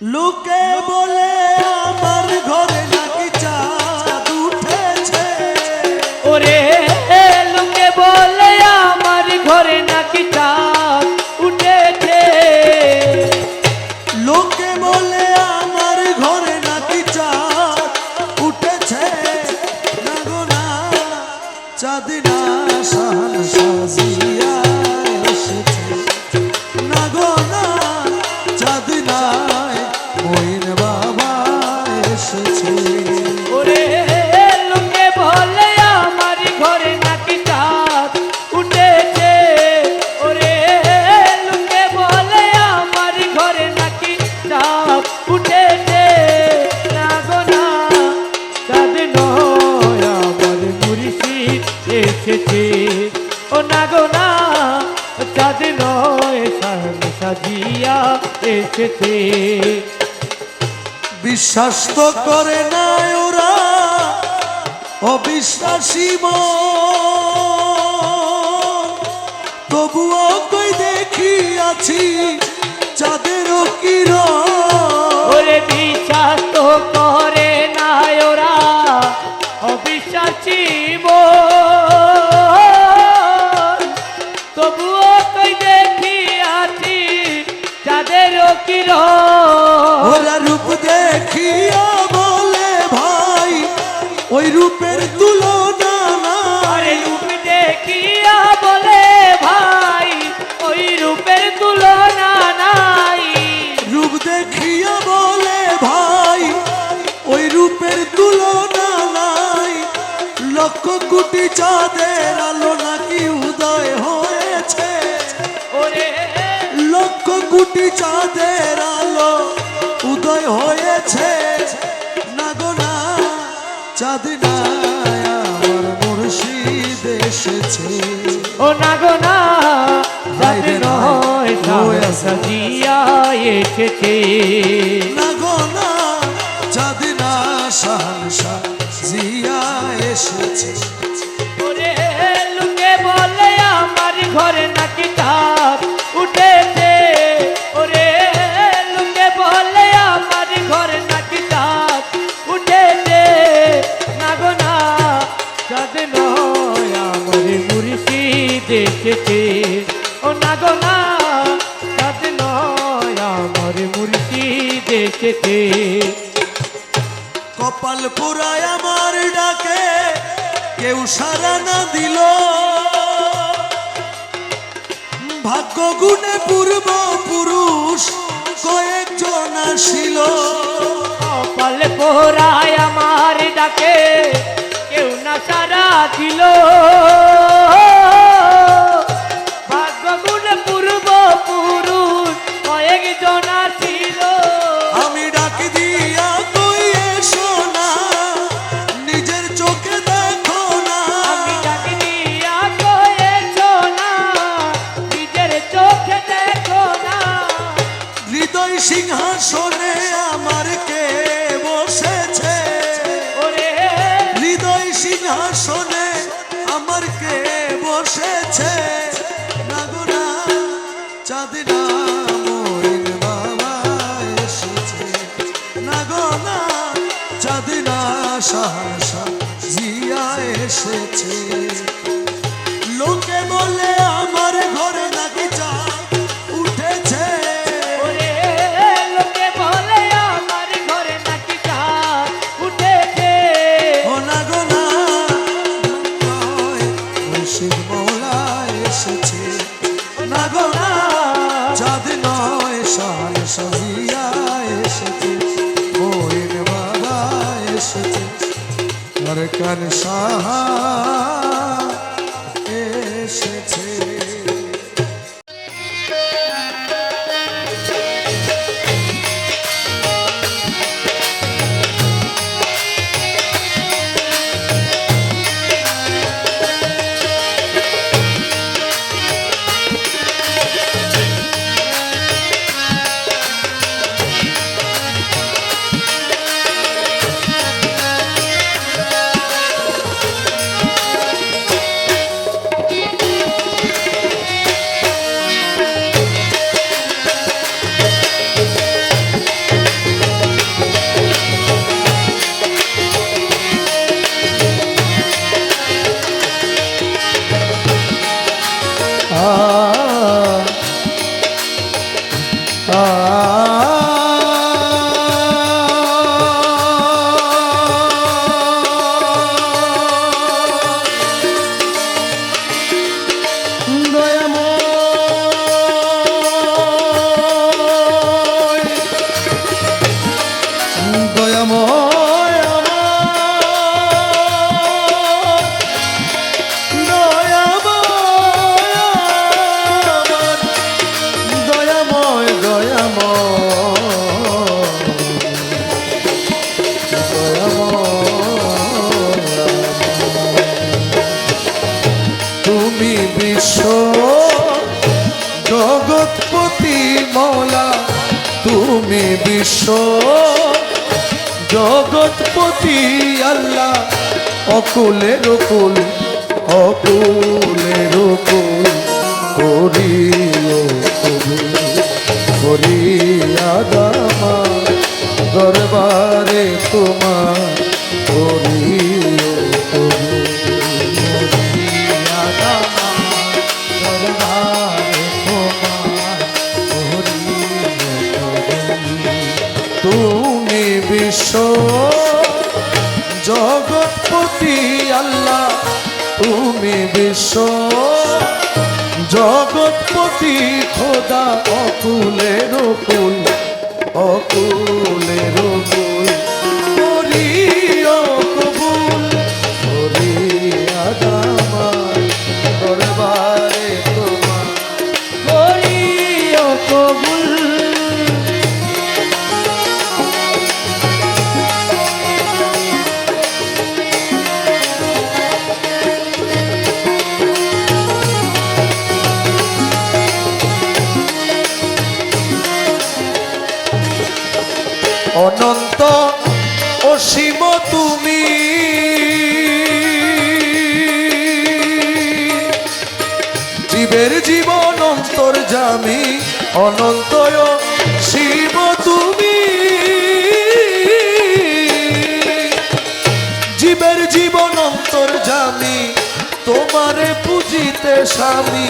লোকে বলে এসেছে। ও না গো না চাঁদ নয় সান সাজিয়া এসেছে। বিশ্বাস তো করে না ওরা অবিশ্বাসী। তবুও কই দেখি আছি চাঁদেরও কিরণ। ওরে বিশ্বাস তো করে অবিশ্বাসী চাঁদের আলো নাকি উদয় হয়েছে? ওরে। লক্ষ কোটি চাঁদের আলো উদয় হয়েছে। না গো না চাঁদ না আমার মুর্শিদ এসেছে। ও না গো না রে নয় সাজিয়া এসেছে। না গো না চাঁদ না জিয়া এসেছে। ঘরে নাকি চাঁদ উঠেছে? ওরে লোকে বলে আমার ঘরে নাকি চাঁদ উঠেছে। না গো না, চাঁদ নয়, আমার মুর্শিদ এসেছে। ও না গো না, চাঁদ নয়, আমার মুর্শিদ এসেছে। কপাল পুরায় আমার ডাকে, কেউ সারা না দিল। ভাগ্য গুণে পূর্ব পুরুষ কয়েকজন আসিল। কপাল পোহরায় আমার ডাকে কেউ না সারা দিল। সিংহাসনে আমার কে বসেছে? হৃদয় সিংহাসনে আমার কে বসেছে? না গো না চাঁদ না মইন বাবা এসেছে। না গো না চাঁদ না সাহসা জিয়া এসেছে। আর কান সাহা এসেছে। জগৎপতি আল্লাহ অকুলে রকুল অকুলে রকুল কবুল করিয়া দামা দরবারে তোমার বিশ্ব জগৎপতি আল্লাহ তুমি বিশ্ব। জগৎপতি খোদা অকুলের অকুল অকুলের অসীম তুমি। জীবের জীবন অন্তর জামি অনন্ত শিব তুমি। জীবের জীবন অন্তর জামি তোমারে পুজিতে স্বামী।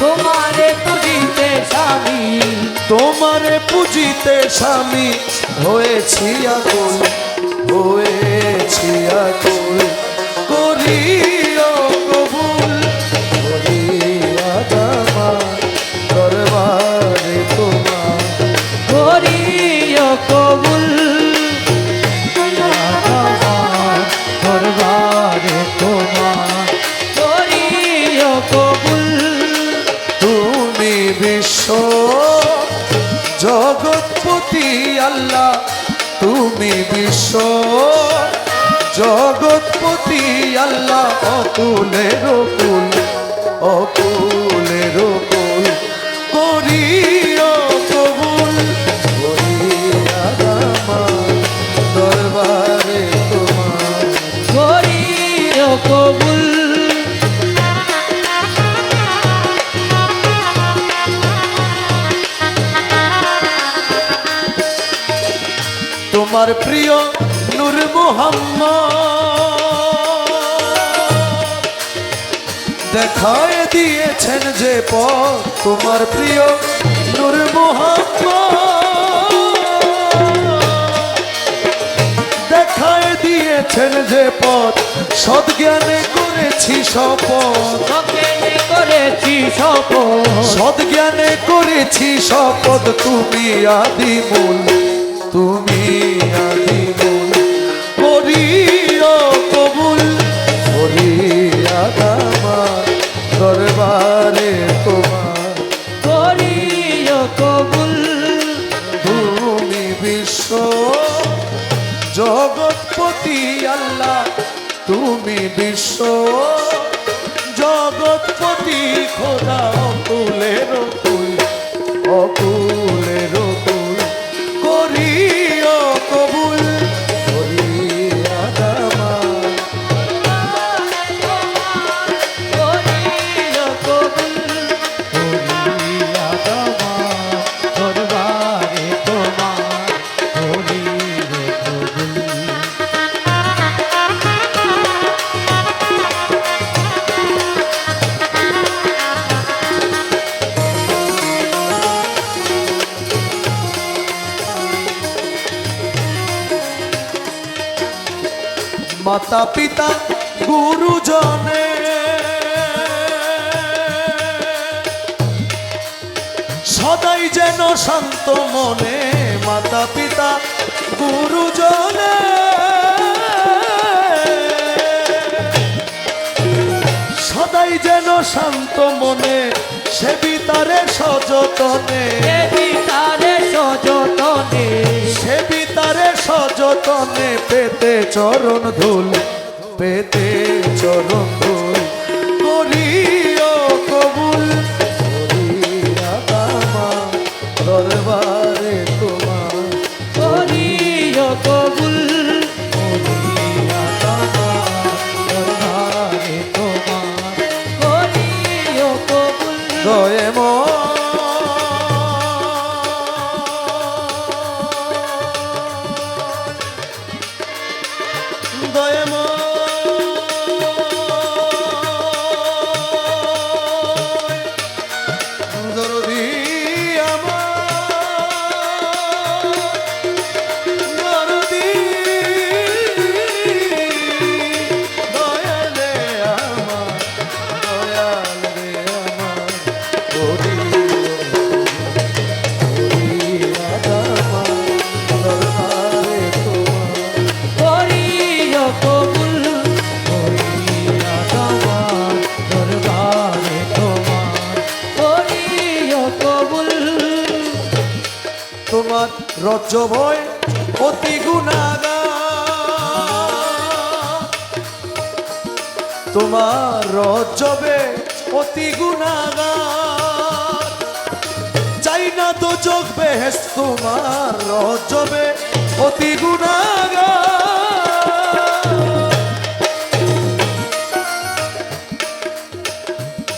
তোমারে পুজিতে স্বামী। তোমারে পুজিতে স্বামী। হয়েছি আকুল হয়েছি আকুল, করিও কবুল, করিয়া দামা দরবারে তোমার। করিও কবুল, দরবারে তোমার। করিও কবুল, তুমি বিশ্ব জগৎপতি আল্লাহ। তুমি বিশ্ব জগৎপতি আল্লাহ অকুলের অকুল অকুলের অকুল করিও কবুল, করিয়া দরবারে তোমার, করিও কবুল। তোমার প্রিয় নূর মোহাম্মদ। দেখায় দিয়েছেন যে পথ তোমার প্রিয় নূর মোহাম্মদ। দেখায় দিয়েছেন যে পথ সদ্জ্ঞানে করেছি শপথ। করেছি শপথ। সদ্জ্ঞানে করেছি শপথ তুমি আদিমূল। তুমি আদিমূল করিও কবুল, করিয়া দামার দরবারে তোমার। করিও কবুল, তুমি বিশ্ব জগৎপতি আল্লাহ, তুমি বিশ্ব জগৎপতি খোদা। মাতা পিতা গুরুজনে। সদাই যেন শান্ত মনে মাতা পিতা গুরুজনে। সদাই যেন শান্ত মনে সেবিতারে সযতনে। দেবী কনে পেতে চরণ ধুল, পেতে চরণ ধুল। করিও কবুল দরবারে তোমার। করিও কবুল দরবারে তোমার। করিও কবুল। দয়ে তোমার রজ্জবে অতি গুণাগা চাই না তো যোগ বেহেস তোমার রজ্জবে অতি গুণাগা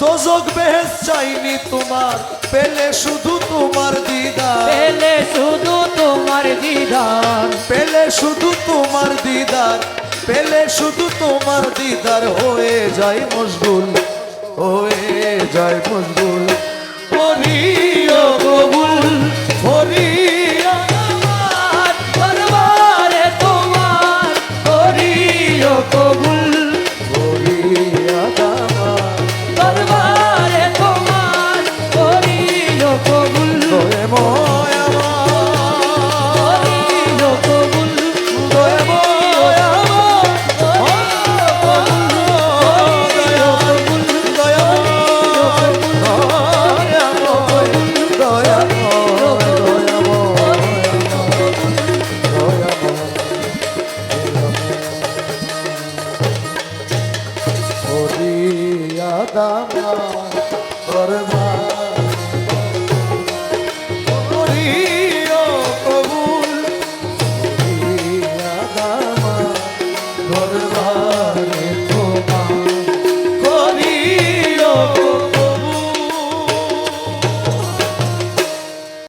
দোজক বেহেস চাইনি তোমার পেলে শুধু তোমার দিদার। পেলে শুধু তোমার দিদার। পেলে শুধু তোমার দিদার। পেলে শুধু তোমার দিদার হয়ে যায় মশগুল হয়ে যায় মশগুল। হরিও কবুল দরবারে তোমার। করিও কবুল হরিয়া দামা